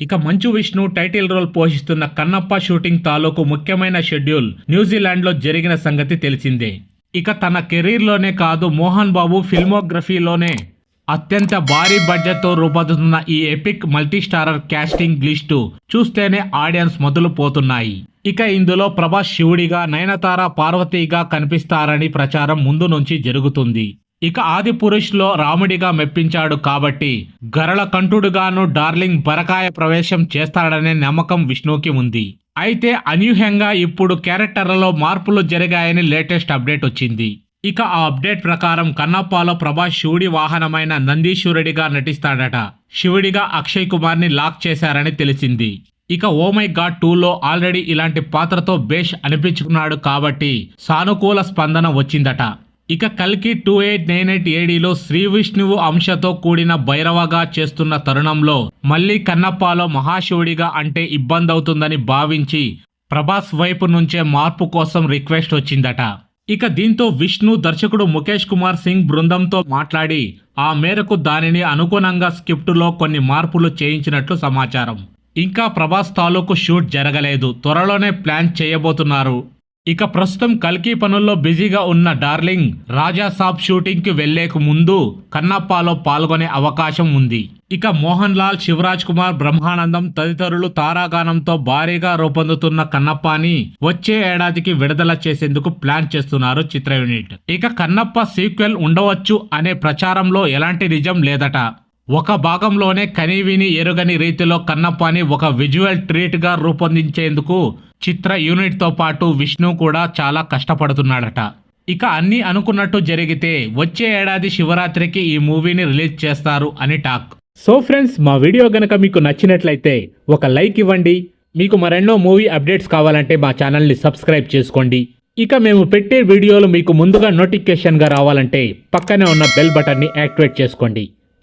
ఇక Manchu Vishnu title role పోషిస్తున్న Kannappa shooting తాలూకు ముఖ్యమైన షెడ్యూల్ న్యూజిలాండ్లో జరిగిన సంగతి తెలిసిందే. ఇక తన కెరీర్లోనే కాదు మోహన్ బాబు ఫిల్మోగ్రఫీలోనే అత్యంత భారీ బడ్జెట్తో రూపొందుతున్న ఈ ఎపిక్ మల్టీస్టారర్ క్యాస్టింగ్ లిస్టు చూస్తేనే ఆడియన్స్ మొదలు పోతున్నాయి. ఇక ఇందులో ప్రభాస్ శివుడిగా నయనతార పార్వతీగా కనిపిస్తారని ప్రచారం ముందు నుంచి జరుగుతుంది. ఇక ఆది పురుష్లో రాముడిగా మెప్పించాడు కాబట్టి గరళ కంఠుడుగాను డార్లింగ్ బరకాయ ప్రవేశం చేస్తాడనే నమ్మకం విష్ణుకి ఉంది. అయితే అనూహ్యంగా ఇప్పుడు క్యారెక్టర్లలో మార్పులు జరిగాయని లేటెస్ట్ అప్డేట్ వచ్చింది. ఇక ఆ అప్డేట్ ప్రకారం కన్నప్పలో ప్రభాస్ శివుడి వాహనమైన నందీశ్వరుడిగా నటిస్తాడట. శివుడిగా అక్షయ్ కుమార్ని లాక్ చేశారని తెలిసింది. ఇక ఓమై గాడ్ టూలో ఆల్రెడీ ఇలాంటి పాత్రతో బేష్ అనిపించుకున్నాడు కాబట్టి సానుకూల స్పందన వచ్చిందట. ఇక కల్కి టూ ఎయిట్ నైన్ ఎయిట్ ఏడీలో శ్రీ విష్ణువు అంశతో కూడిన భైరవగా చేస్తున్న తరుణంలో మళ్ళీ కన్నప్పలో మహాశివుడిగా అంటే ఇబ్బంది అవుతుందని భావించి ప్రభాస్ వైపు నుంచే మార్పు కోసం రిక్వెస్ట్ వచ్చిందట. ఇక దీంతో విష్ణు దర్శకుడు ముఖేష్ కుమార్ సింగ్ బృందంతో మాట్లాడి ఆ మేరకు దానిని అనుగుణంగా స్క్రిప్టులో కొన్ని మార్పులు చేయించినట్లు సమాచారం. ఇంకా ప్రభాస్ తాలూకు షూట్ జరగలేదు. త్వరలోనే ప్లాన్ చేయబోతున్నారు. ఇక ప్రస్తుతం కల్కి పనుల్లో బిజీగా ఉన్న డార్లింగ్ రాజా సాబ్ షూటింగ్కి వెళ్ళేకు ముందు కన్నప్పలో పాల్గొనే అవకాశం ఉంది. ఇక మోహన్ లాల్ శివరాజ్ కుమార్ బ్రహ్మానందం తదితరులు తారాగానంతో భారీగా రూపొందుతున్న కన్నప్పని వచ్చే ఏడాదికి విడుదల చేసేందుకు ప్లాన్ చేస్తున్నారు చిత్ర యూనిట్. ఇక కన్నప్ప సీక్వెల్ ఉండవచ్చు అనే ప్రచారంలో ఎలాంటి నిజం లేదట. ఒక భాగంలోనే కనీవిని ఎరుగని రీతిలో కన్నప్పని ఒక విజువల్ ట్రీట్గా రూపొందించేందుకు చిత్ర యూనిట్తో పాటు విష్ణు కూడా చాలా కష్టపడుతున్నాడట. ఇక అన్నీ అనుకున్నట్టు జరిగితే వచ్చే ఏడాది శివరాత్రికి ఈ మూవీని రిలీజ్ చేస్తారు అని టాక్. సో ఫ్రెండ్స్ మా వీడియో గనక మీకు నచ్చినట్లయితే ఒక లైక్ ఇవ్వండి. మీకు మరెన్నో మూవీ అప్డేట్స్ కావాలంటే మా ఛానల్ని సబ్స్క్రైబ్ చేసుకోండి. ఇక మేము పెట్టే వీడియోలు మీకు ముందుగా నోటిఫికేషన్గా రావాలంటే పక్కనే ఉన్న బెల్ బటన్ని యాక్టివేట్ చేసుకోండి.